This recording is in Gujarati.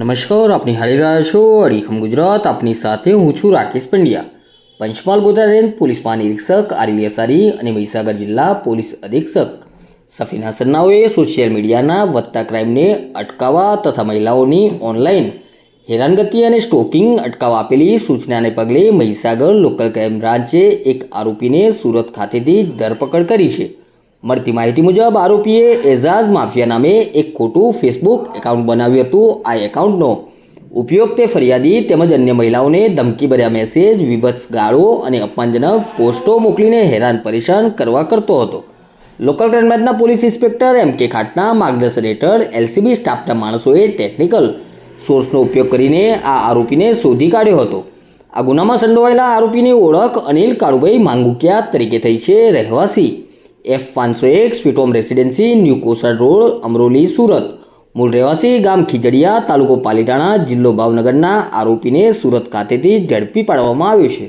નમસ્કાર, આપની હાલી રહ્યા છો અડીખમ ગુજરાત. આપની સાથે હું છું રાકેશ પંડ્યા. પંચમહાલ ગોધરા રેન્જ પોલીસ મહાનિરીક્ષક અસારી અને મહીસાગર જિલ્લા પોલીસ અધિક્ષક સફીન હસન્નાઓએ સોશિયલ મીડિયાના વધતા ક્રાઇમને અટકાવવા તથા મહિલાઓની ઓનલાઈન હેરાનગતિ અને સ્ટોકિંગ અટકાવવા આપેલી સૂચનાને પગલે મહીસાગર લોકલ ક્રાઇમ બ્રાન્ચે એક આરોપીને સુરત ખાતેથી ધરપકડ કરી છે. મળતી માહિતી મુજબ આરોપીએ એઝાઝ માફિયા નામે એક ખોટું ફેસબુક એકાઉન્ટ બનાવ્યું હતું. આ એકાઉન્ટનો ઉપયોગ તે ફરિયાદી તેમજ અન્ય મહિલાઓને ધમકીભર્યા મેસેજ વિભત્સ ગાળો અને અપમાનજનક પોસ્ટો મોકલીને હેરાન પરેશાન કરવા કરતો હતો. Local crime police inspector M K ખાટના માર્ગદર્શન હેઠળ એલસીબી સ્ટાફના માણસોએ ટેકનિકલ સોર્સનો ઉપયોગ કરીને આ આરોપીને શોધી કાઢ્યો હતો. આ ગુનામાં સંડોવાયેલા આરોપીની ઓળખ અનિલ કાળુભાઈ માંગુકિયા તરીકે થઈ છે. રહેવાસી એફ પાંચસો એક sweet home residency new Kosad road Amroli Surat મૂળ રહેવાસી ગામ ખીજડીયા, તાલુકો પાલીતાણા, જિલ્લો ભાવનગરના આરોપીને સુરત ખાતેથી ઝડપી પાડવામાં આવ્યો છે.